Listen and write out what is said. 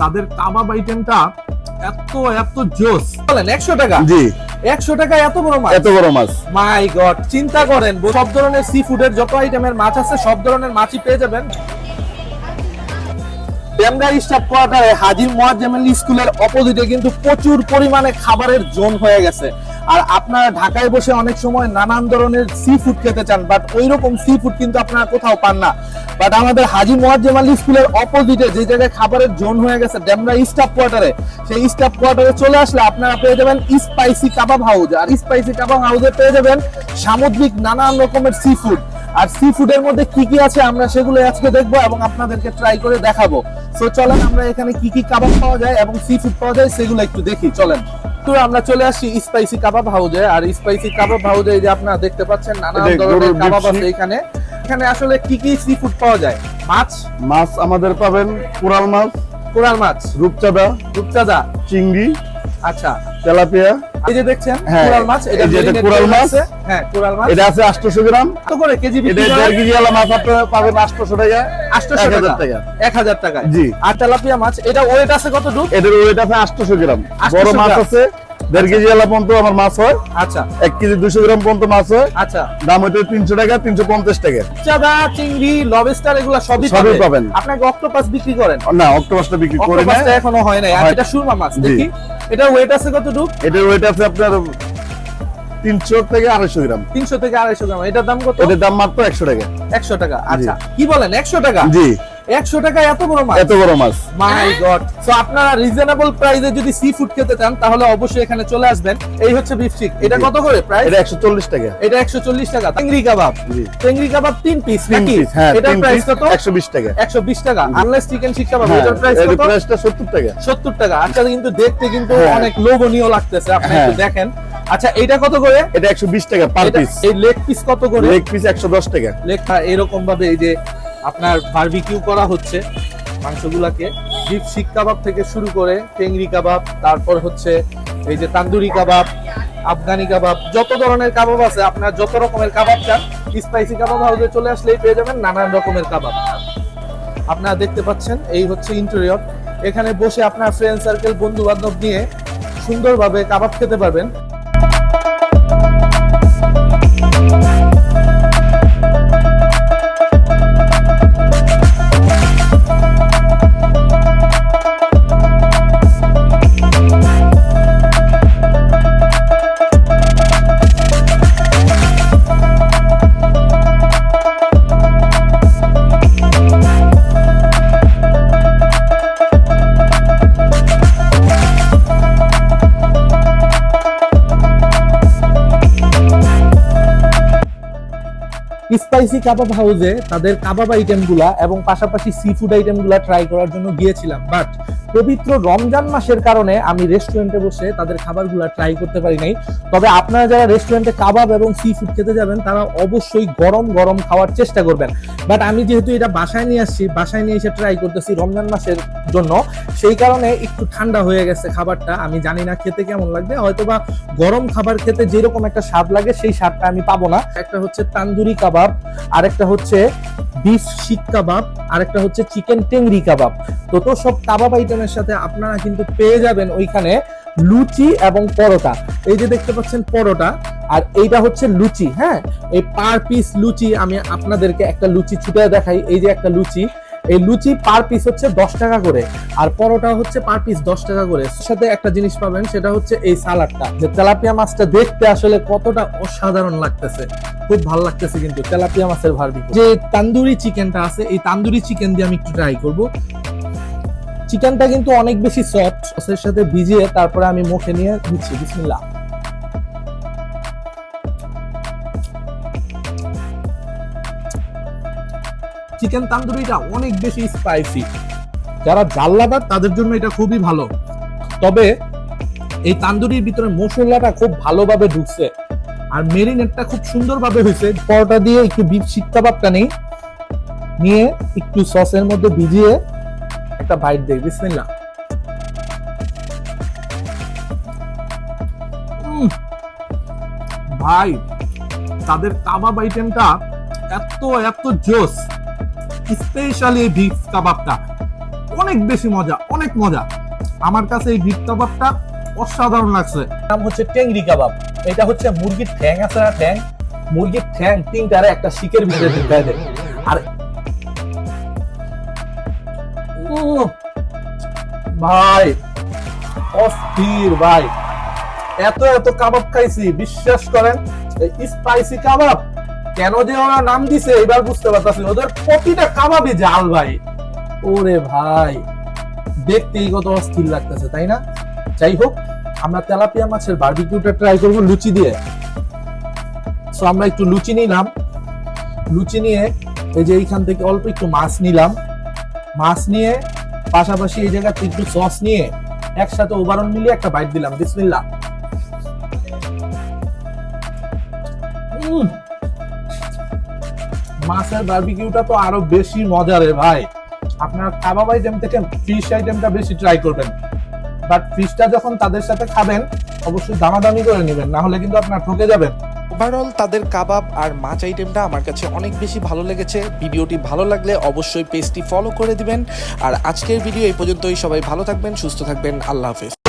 তাদের কাবাব আইটেমটা এত এত জোস। বলেন একশো টাকা? জি। একশো টাকা এত বড় মাছ? এত বড় মাছ। মাই গড চিন্তা করেন সব ধরনের সি ফুডের যত আইটেমের মাছ আছে সব ধরনের মাছই পেয়ে যাবেন। ডেমরা স্টাফ কোয়ার্টারে হাজির মোয়াজ্জেমেল স্কুলের অপোজিটে কিন্তু প্রচুর পরিমাণে খাবারের জোন হয়ে গেছে। আর আপনারা ঢাকায় বসে অনেক সময় নানান ধরনের সি ফুড খেতে চান বাট ওই রকম সি ফুড কিন্তু আপনারা কোথাও পান না। বাট আমাদের হাজি মোয়াজ্জেম আলী স্কুলের অপোজিটে যে জায়গায় খাবারের জোন হয়ে গেছে, ডেমরা স্টাফ কোয়ার্টারে সেই স্টাফ কোয়ার্টারে চলে আসলে আপনারা পেয়ে যাবেন স্পাইসি কাবাব হাউস আর স্পাইসি কাবাব হাউসে পেয়ে যাবেন সামুদ্রিক নানান রকমের সি ফুড আর সি ফুডের মধ্যে কি কি আছে আমরা সেগুলো আজকে দেখব এবং আপনাদেরকে ট্রাই করে দেখাবো। সো চলেন আমরা এখানে কি কি কাবাব পাওয়া যায় এবং সি ফুড পাওয়া যায় সেগুলো একটু দেখি, চলেন। তো আমরা চলে আসছি স্পাইসি কাবাব হাউসে আর স্পাইসি কাবাব এই যে আপনারা দেখতে পাচ্ছেন এটা ধরনের কাবাব আছে এখানে। এখানে আসলে কি কি সি ফুড পাওয়া যায়? মাছ? মাছ আমাদের পাবেন কোরাল মাছ কোরাল মাছ। রূপচাঁদা রূপচাঁদা। চিংড়ি আচ্ছা। তেলাপিয়া। এই যে দেখছেন হ্যাঁ, কোরাল মাছ এটা এই যে কোরাল মাছ। হ্যাঁ কোরাল মাছ। এটা আছে আটশোশো গ্রাম। কত করে কেজি এটা বিক্রি দেড় কেজি আলা মাছ আপনারা পাবেন আটশোশো টাকা। 800 টাকা। টাকা। এক হাজার টাকা জি। আর তেলাপিয়া মাছ এটা ওয়েট আছে কত ডুব এটার ওয়েট আছে আটশোশো গ্রাম। বড় মাছ আছে দেড় কেজি আলা পর্যন্ত আমার মাছ হয়। আচ্ছা। এক কেজি দুশো গ্রাম পর্যন্ত মাছ হয়। আচ্ছা। দাম হইতে তিনশো টাকা তিনশো পঞ্চাশ টাকা। চাদা চিংড়ি লবস্টার এগুলো সবই সবই পাবেন। আপনাকে অক্টোপাস বিক্রি করেন? না অক্টোপাসটা বিক্রি করি না। এখনও হয় হয়। এটা সুরমা মাছ দেখি। এটা ওয়েট আছে কত ডুব এটার ওয়েট আছে আপনার তিনশো থেকে আড়াইশো গ্রাম। তিনশো থেকে আড়াইশো গ্রাম। এটার দাম কত? এটার দাম মাত্র একশো টাকা। একশো টাকা। আচ্ছা। কি বলেন? একশো টাকা? জি। একশো টাকা এত বড় মাছ? এত বড় মাছ। মাই গড সো আপনারা রিজনেবল প্রাইসে যদি সি ফুড খেতে চান তাহলে অবশ্যই এখানে চলে আসবেন। এই হচ্ছে বিফ স্টিক এটা কত করে প্রাইস এটা একশো চল্লিশ টাকা। এটা একশো চল্লিশ টাকা। চিংড়ি কাবাব চিংড়ি কাবাব তিন পিস নাকি? হ্যাঁ এটার প্রাইস কত? একশো বিশ টাকা। একশো বিশ টাকা। আনলেস চিকেন শিক কাবাব হ্যাঁ এটার প্রাইস এর কত? প্রাইসটা সত্তর টাকা। সত্তর টাকা। আচ্ছা কিন্তু দেখতে কিন্তু হ্যাঁ। অনেক লোভনীয় লাগতেছে। আপনি হ্যাঁ। একটু দেখেন। আচ্ছা এটা কত করে? এটা একশো বিশ টাকা পার পিস এই লেগ পিস কত করে? লেগ পিস একশো দশ টাকা। লেখা এরকম ভাবে এই যে আপনার বারবিকিউ করা হচ্ছে মাংসগুলাকে। বিফ শিক কাবাব থেকে শুরু করে টেংরি কাবাব, তারপর হচ্ছে এই যে তান্দুরি কাবাব, আফগানি কাবাব, যত ধরনের কাবাব আছে, আপনার যত রকমের কাবাব চান স্পাইসি কাবাব হাউসে চলে আসলেই পেয়ে যাবেন নানান রকমের কাবাব। আপনারা দেখতে পাচ্ছেন, এই হচ্ছে ইন্টেরিয়র এখানে বসে আপনার ফ্রেন্ড সার্কেল বন্ধু বান্ধব নিয়ে সুন্দরভাবে কাবাব খেতে পারবেন। স্পাইসি কাবাব হাউসে তাদের কাবাব আইটেমগুলা এবং পাশাপাশি সি ফুড আইটেমগুলা ট্রাই করার জন্য গিয়েছিলাম। বাট পবিত্র রমজান মাসের কারণে আমি রেস্টুরেন্টে বসে তাদের খাবারগুলো ট্রাই করতে পারি নাই। তবে আপনারা যারা রেস্টুরেন্টে কাবাব এবং সি ফুড খেতে যাবেন, তারা অবশ্যই গরম গরম খাওয়ার চেষ্টা করবেন। বাট আমি যেহেতু এটা বাসায় নিয়ে আসছি, বাসায় নিয়ে এসে ট্রাই করতেছি রমজান মাসের জন্য, সেই কারণে একটু ঠান্ডা হয়ে গেছে খাবারটা। আমি জানি না খেতে কেমন লাগবে, হয়তোবা গরম খাবার খেতে যেরকম একটা স্বাদ লাগে, সেই স্বাদটা আমি পাবো না। একটা হচ্ছে তান্দুরি কাবাব, আরেকটা হচ্ছে বিফ শিক কাবাব আর একটা হচ্ছে চিকেন টেংরি কাবাব তো তো সব কাবাব আইটেমের সাথে আপনারা কিন্তু পেয়ে যাবেন ওইখানে লুচি এবং পরোটা। এই যে দেখতে পাচ্ছেন পরোটা, আর এইটা হচ্ছে লুচি হ্যাঁ? এই পার পিস লুচি আমি আপনাদেরকে একটা লুচি ছুটে দেখাই। এই যে একটা লুচি এই লুচি পার পিস হচ্ছে দশ টাকা করে, আর পরোটা হচ্ছে পার পিস দশ টাকা করে। সাথে একটা জিনিস পাবেন, সেটা হচ্ছে এই সালাডটা। যে তেলাপিয়া মাছটা দেখতে আসলে কতটা অসাধারণ লাগতেছে। খুব ভালো লাগতেছে কিন্তু তেলাপিয়া মাছের ভারবি। যে তান্দুরি চিকেনটা আছে, এই তান্দুরি চিকেন দিয়ে আমি একটু ট্রাই করব। চিকেনটা কিন্তু অনেক বেশি সফট সসের সাথে ভিজিয়ে তারপরে আমি মুখে নিয়ে দিচ্ছি, বিসমিল্লাহ। চিকেন তান্দুরিটা অনেক বেশি স্পাইসি যারা জাল্লাদার তাদের জন্য এটা খুবই ভালো। তবে এই তান্দুরির ভিতরে মশলাটা খুব ভালোভাবে ঢুকছে। আর মেরিনেটটা খুব সুন্দরভাবে হয়েছে। পরোটা দিয়ে একটু বিফ শিক নেই। নিয়ে একটু সসের মধ্যে ভিজিয়ে একটা বাইট দেই। বিসমিল্লাহ। উম, ভাই তাদের কাবাব আইটেমটা এত এত জোস। স্পেশালি বিফ কাবাবটা অনেক বেশি মজা, অনেক মজা। আমার কাছে এই বিট কাবাবটা অসাধারণ লাগছে। নাম হচ্ছে টেংরি কাবাব এটা হচ্ছে মুরগির ঠ্যাং আছে না ঠ্যাং? মুরগির ঠ্যাং তিনটারে একটা শিকের ভিতরে ঢুকায় দেয়। আর ভাই, অস্থির, ভাই। এত এত কাবাব খাইছি, বিশ্বাস করেন স্পাইসি কাবাব কেন যে ওরা নাম দিছে এবার বুঝতে পারতাছি ওদের প্রতিটা কাবাবই জাল ভাই। ওরে ভাই, দেখতেই কত অস্থির লাগতেছে, তাই না? যাই হোক, আমরা তেলাপিয়া মাছের বারবিকিউটা ট্রাই করব লুচি দিয়ে। সো আমরা একটু লুচি নিলাম। লুচি নিয়ে এই যে এইখান থেকে অল্প একটু মাছ নিলাম। মাছ নিয়ে পাশাপাশি এই জায়গা একটু সস নিয়ে একসাথে ওভারন মিলিয়ে একটা বাইট দিলাম। বিসমিল্লাহ। উম। মাছের বারবিকিউটা তো আরও বেশি মজারে ভাই। আপনার কাবাব আইটেম থেকে ফিশ আইটেমটা বেশি ট্রাই করবেন। বাট ফিশটা যখন তাদের সাথে খাবেন, অবশ্যই দামাদামি করে নেবেন, না হলে কিন্তু আপনার ঠকে যাবেন। ওভারঅল তাদের কাবাব আর মাছ আইটেমটা আমার কাছে অনেক বেশি ভালো লেগেছে। ভিডিওটি ভালো লাগলে অবশ্যই পেজটি ফলো করে দিবেন। আর আজকের ভিডিও এই পর্যন্তই। সবাই ভালো থাকবেন, সুস্থ থাকবেন। আল্লাহ হাফেজ।